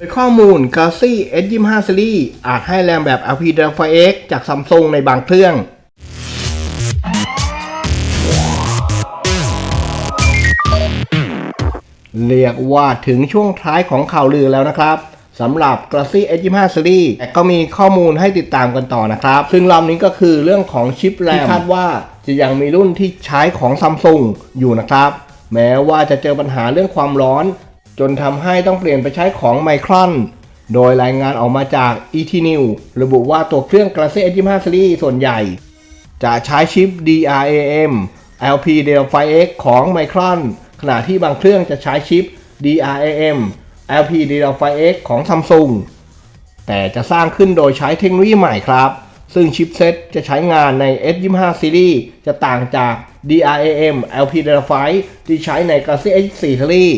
โดยข้อมูล Galaxy S25 Series อาจให้แรมแบบ LPDDR5X จาก Samsung ในบางเครื่อง เรียกว่าถึงช่วงท้ายของข่าวลือแล้วนะครับสำหรับ Galaxy S25 Series แต่ก็มีข้อมูลให้ติดตามกันต่อนะครับ ซึ่งรอบนี้ก็คือเรื่องของชิปแรมคาดว่าจะยังมีรุ่นที่ใช้ของ Samsung อยู่นะครับ แม้ว่าจะเจอปัญหาเรื่องความร้อน จนทำให้ต้องเปลี่ยนไปใช้ของ Micron โดยรายงานออกมาจาก ET New ระบุว่าตัวเครื่อง Galaxy S25 Series ส่วนใหญ่ จะใช้ชิป DRAM LPDDR5X ของ Micron ขณะที่บางเครื่องจะใช้ชิป DRAM LPDDR5X ของ Samsung แต่จะสร้างขึ้นโดยใช้เทคโนโลยีใหม่ครับ ซึ่งชิปเซ็ตจะใช้งานใน S25 Series จะต่างจาก DRAM LPDDR5 ที่ใช้ใน Galaxy S4 Series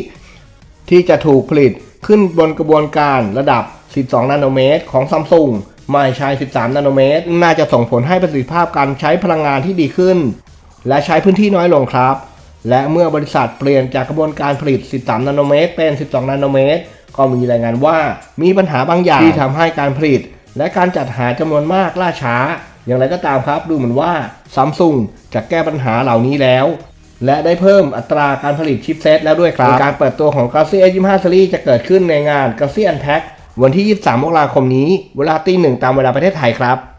ที่จะถูกผลิตขึ้นบนกระบวนการระดับ 12 นาโนเมตร ของ Samsung ไม่ใช่ 13 นาโนเมตร น่าจะส่งผลให้ประสิทธิภาพการใช้พลังงานที่ดีขึ้น และใช้พื้นที่น้อยลงครับ และเมื่อบริษัทเปลี่ยนจากกระบวนการผลิต 13 นาโนเมตร เป็น 12 นาโนเมตร ก็มีรายงานว่ามีปัญหาบางอย่างที่ทำให้การผลิต และการจัดหาจำนวนมากล่าช้า อย่างไรก็ตามครับ ดูเหมือนว่า Samsung จะแก้ปัญหาเหล่านี้แล้ว และได้เพิ่มอัตราการผลิตชิปเซตแล้วด้วยครับโดยการเปิดตัวของ Galaxy S25 Series จะเกิดขึ้นในงาน Galaxy Unpacked วันที่ 23 มกราคมนี้ เวลาตีหนึ่งตามเวลาประเทศไทยครับ